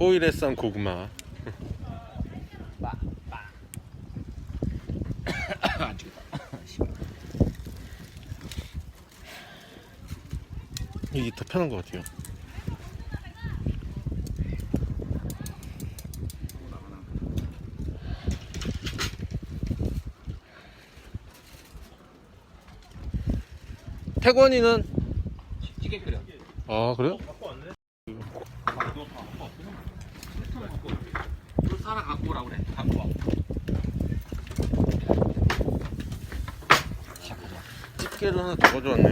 호일에 싼 고구마. 안. 이게 더 편한 것 같아요. 태권이는 찌개 끓여. 아 그래요? 또 사라 갖고 오라 그래. 갖고 와. 집게를 하나 더 가져왔네.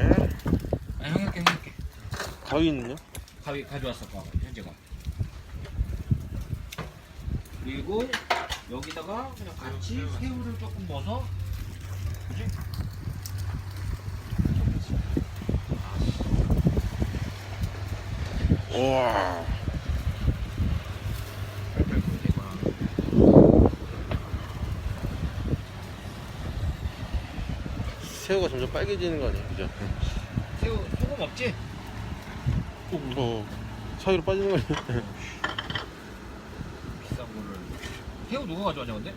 아, 형 할게, 형 할게. 가위는요? 가위 가져왔어, 봐. 현재가. 그리고 여기다가 그냥 같이 새우를 조금 넣어서 그지? 우와. 새우가 점점 빨개지는 거 아니에요? 그죠? 새우 소금 없지? 어, 사이로 빠지는 거 아니에요? 비싼 거를. 새우 누가 가져왔냐 근데?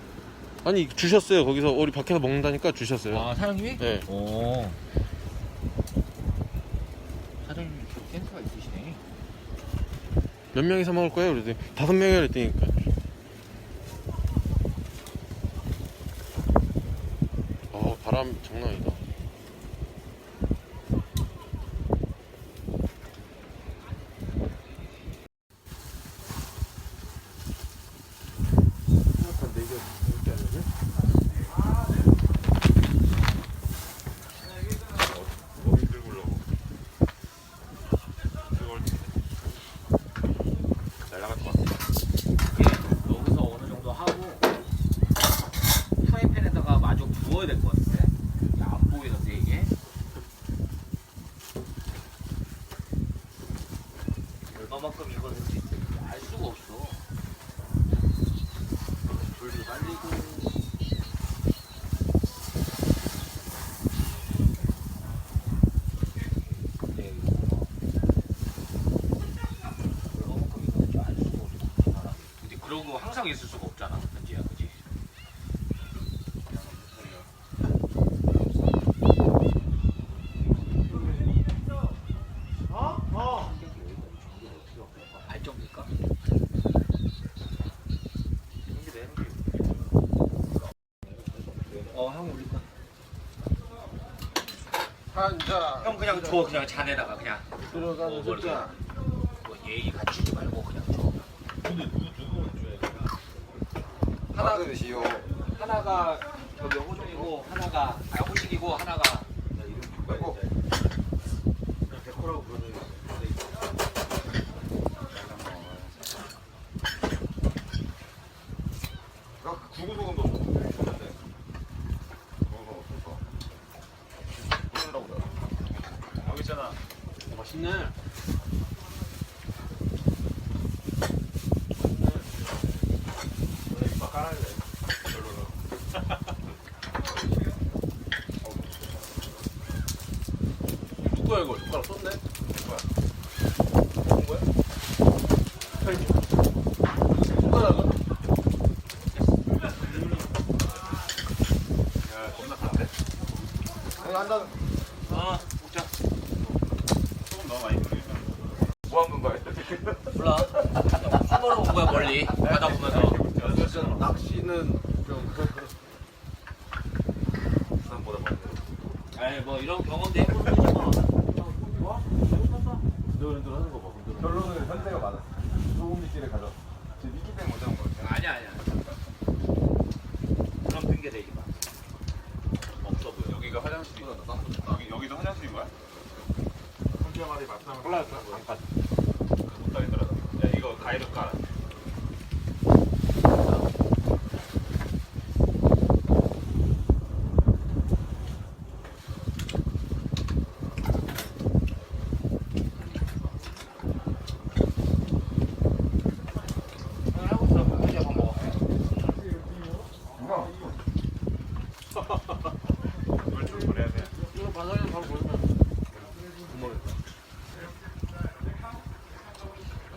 아니 주셨어요. 거기서 우리 밖에서 먹는다니까 주셨어요. 아 사장님이? 네. 오. 사장님 센스가 있으시네. 몇 명이 사 먹을 거예요? 그랬더니 다섯 명이라 그랬더니까. 어 바람 장난 아니다. 이게 여기서 어느 정도 하고 프라이팬에다가 마저 부어야 될 것 같은데 이게 안 보이는데 이게 얼마만큼 익었는지 알 수가 없어 불도 살리고 네, 이거 얼마만큼 익었는지 알 수가 없어 사람이. 근데 그런 거 항상 있을 수가 없잖아 현지야 그지? 어, 형 우리 거. 한자 형 그냥 줘 그냥 잔에다가 그냥 들어가는 뭐, 숫자. 뭐 예의 갖추지 말고 그냥 줘. 하나 드시오. 하나가 저기 호종이고 하나가 아 호식이고 하나가 빼고. 아, 구구소금도 좋은데. 구구소금 좋다. 구구소금이라고 여기 있잖아. 맛있네. 막 깔아야 돼. 별로는. 누구야 이거? 젓가락 썼네? 뭐야? 좋은 거야? 손가락은? 야, 겁나 큰데? 아니, 한 잔. 아 먹자 조금 너무 많이 들으니까. 뭐 하는 거야? 몰라 수모로 온 거야 멀리 바다 보면서 어쨌든 낚시는 좀 부산보다 많이 아니 뭐 이런 경험도 해보는 거잖아 흔들흔들 하는 거 봐. 흔들흔들. 결론은 현대가 많았어. 소금 미끼를 가져. 제 미끼 때문에 못 잡은 거 같아. 아니야 아니야 그런 핑계 대지 마 없어 보여 여기가 화장실이 여기 여기도 화장실인 거야? 혼자 말이 맞다면 올라갈 거야? 안 가. 못 다니더라. 야 이거 가위로 깔아. 하고 있어 현지 한번 먹어 이걸 좀 보내야 돼. 이거 바닥에 바로 보이면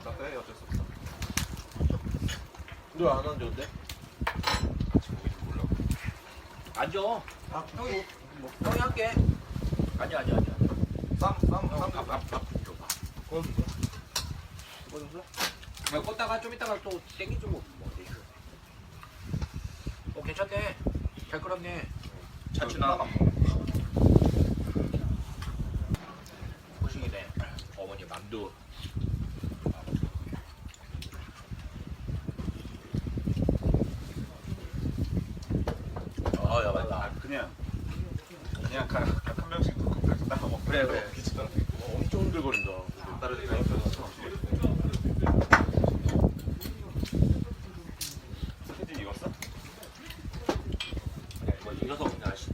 따뜻해 어쩔 수 없어. 너안 앉아 근데? 같이 보이는 몰라. 앉아. 아 형이 뭐 형이 할게. 앉아 앉아 앉아. 쌈, 쌈, 쌈. 밥 밥밥 줘봐. 야, 껐다가 좀 이따가 또 땡기 좀 먹어. 되죠. 어 괜찮네. 잘 끓었네. 차추나. 호식이네. 어머니 만두. 어야 맞다. 아, 그냥. 그냥 각, 각한 명씩 따라 먹고. 그래, 그래. 귀찮더라. 어, 엄청 흔들거린다 다른 애가 옆에서 사진 익었어? 뭐 이어서 그냥 하시.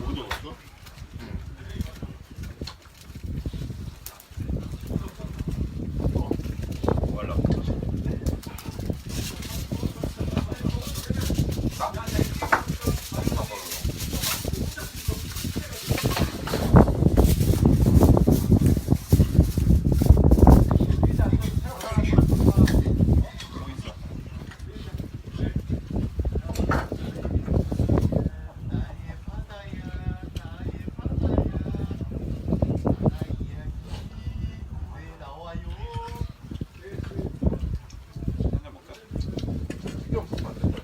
모두 익었어? 뭐 하려고? 쌈? 쌈 먹으러. 뭐 있어? 한잔 먹자. 신경 쓰면 안 된다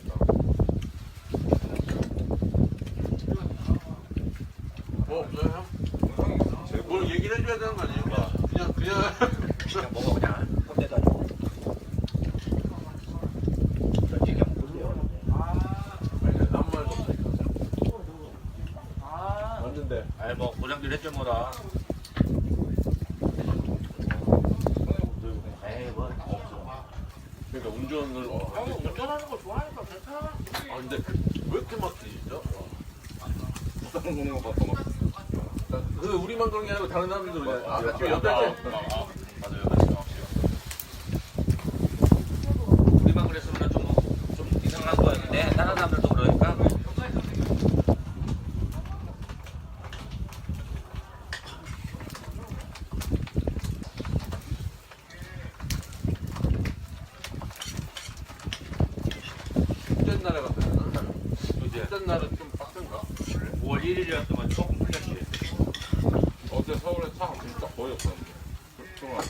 뭐 없어요 형? 제일 뭘 얘기를 해줘야 되는 거 아니에요? 그냥 그냥 그냥 먹어 그냥. 꼰대도 아니고. 솔직히 먹고 돼요. 아무 말도 없으니까 왔는데 아이 뭐 고장들 했죠 뭐라. 에이 뭐 없어. 그러니까 운전을 어, 형 운전하는 거 좋아하니까 괜찮아. 아 근데 왜 이렇게 막히지 진짜? 쌈 먹는 거 봐서 막. 그 우리만 그런 게 아니고 다른 사람들도 그래 아 같이 아, 여덟 아, 대 아, 맞아요. 같이 나왔어요. 우리만 그랬으면 좀, 좀 이상한 거였는데 다른 사람들도 그러니까 첫째 날에 갔다 그지? 첫째 날은 좀 빡센가? 5월 1일이었으면 조금 풀렸지 어제 서울에 차 진짜 거의 없었는데. 좀다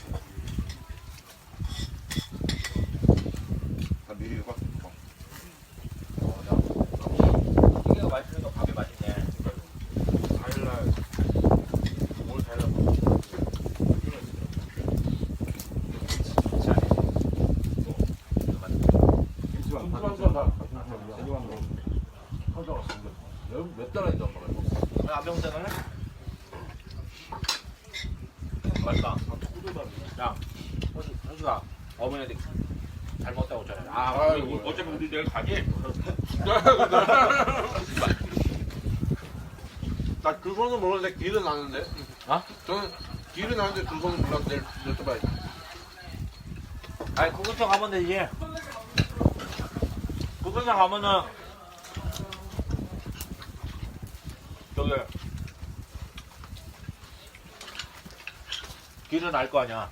미리 읽었어. 이게 맛있으니까 밥이 맛있네 다일날 뭘 다일날 김치만 다 가져왔어 몇달 했단 안병생을 맛있다. 야 현수, 현수가 어머니한테 잘 먹다고 전해 아. 아이고. 어차피 우리 내일 가지? 나 두 손은 모르는데 길은 아는데. 어? 저는 길은 아는데 두 손은 몰랐는데 여쭤봐야지. 아니 그 근처 가면 되지. 그 근처 가면은 저기 길은 알 거 아니야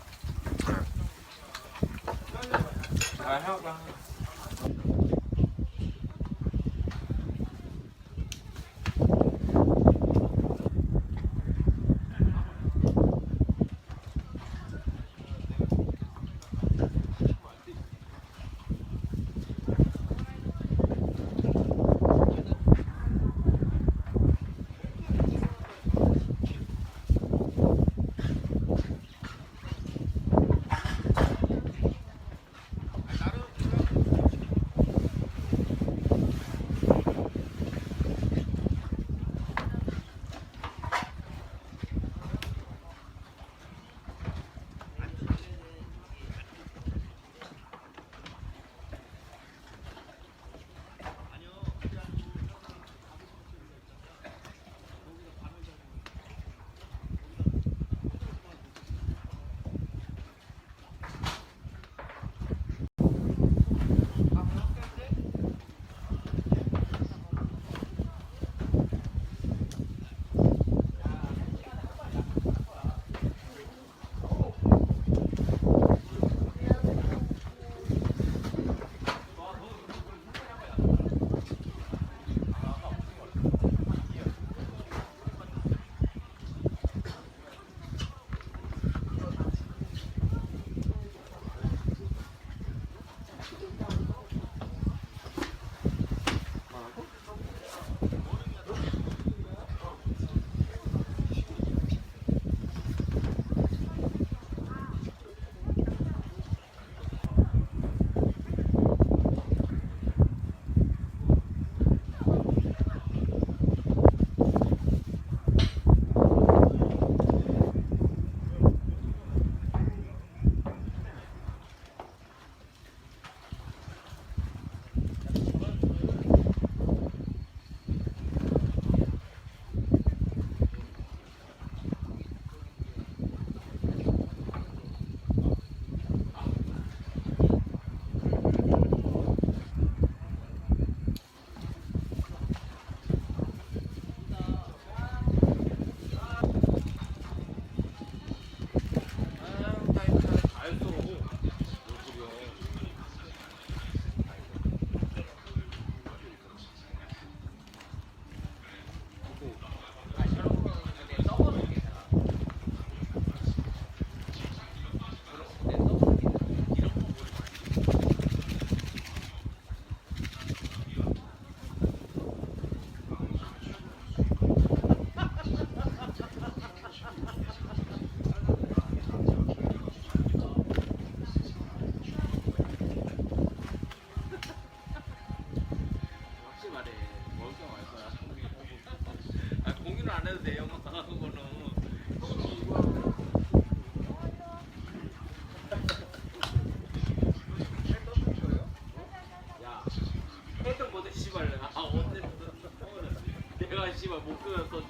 씨발 목표였어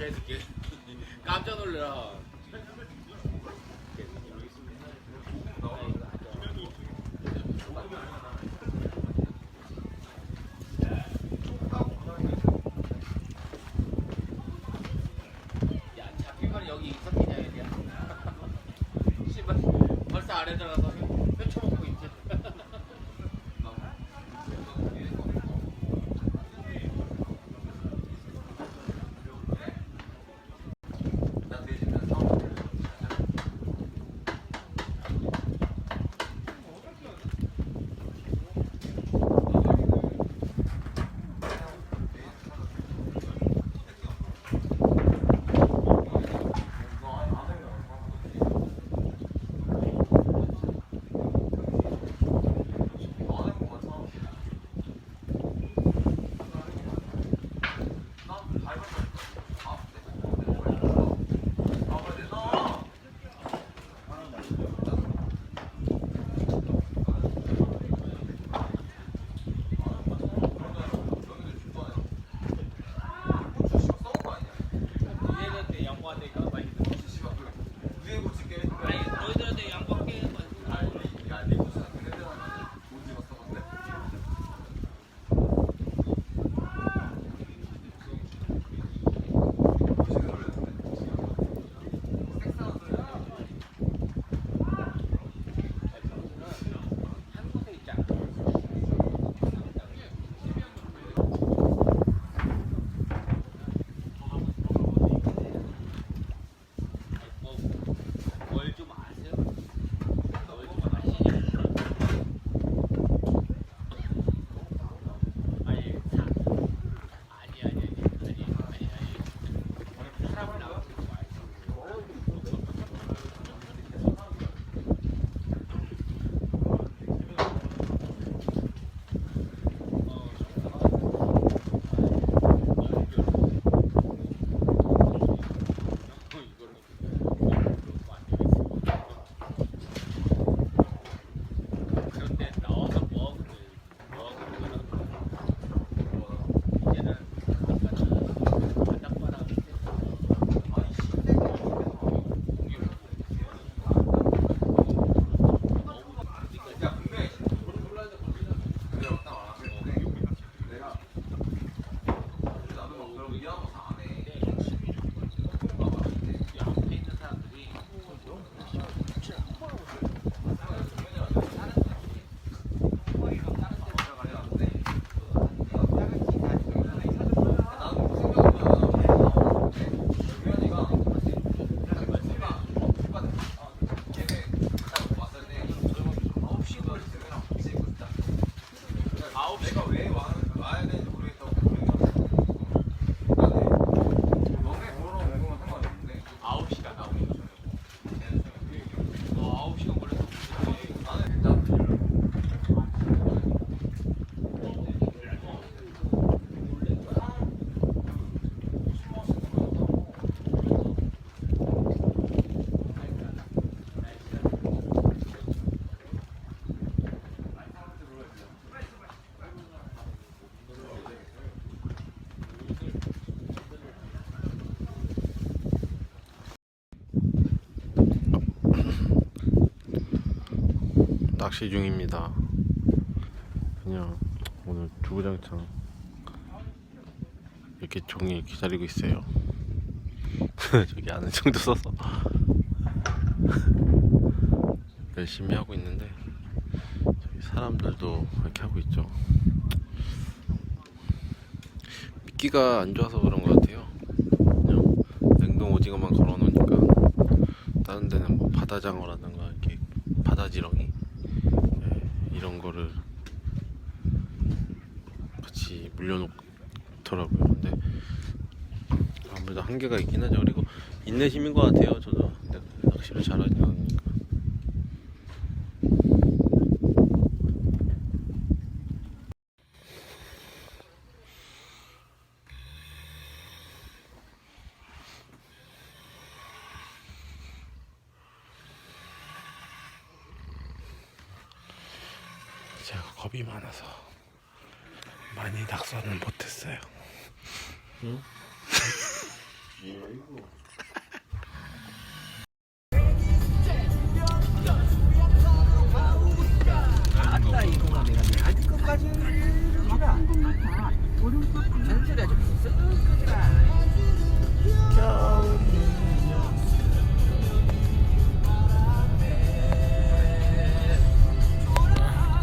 개새끼 깜짝 놀래라. 낚시 중입니다. 그냥 오늘 주구장창 이렇게 종이 기다리고 있어요. 저기 안에 정도 써서 열심히 하고 있는데 저기 사람들도 이렇게 하고 있죠. 미끼가 안 좋아서 그런 것 같아요. 그냥 냉동 오징어만 걸어놓으니까 다른 데는 뭐 바다장어라든가 이렇게 바다지렁이 예, 이런 거를 같이 물려놓더라고요. 근데 아무래도 한계가 있긴 하죠. 그리고 인내심인 것 같아요. 저도 낚시를 잘하지 않으니까. 제가 겁이 많아서 많이 낙서는 못했어요. 이거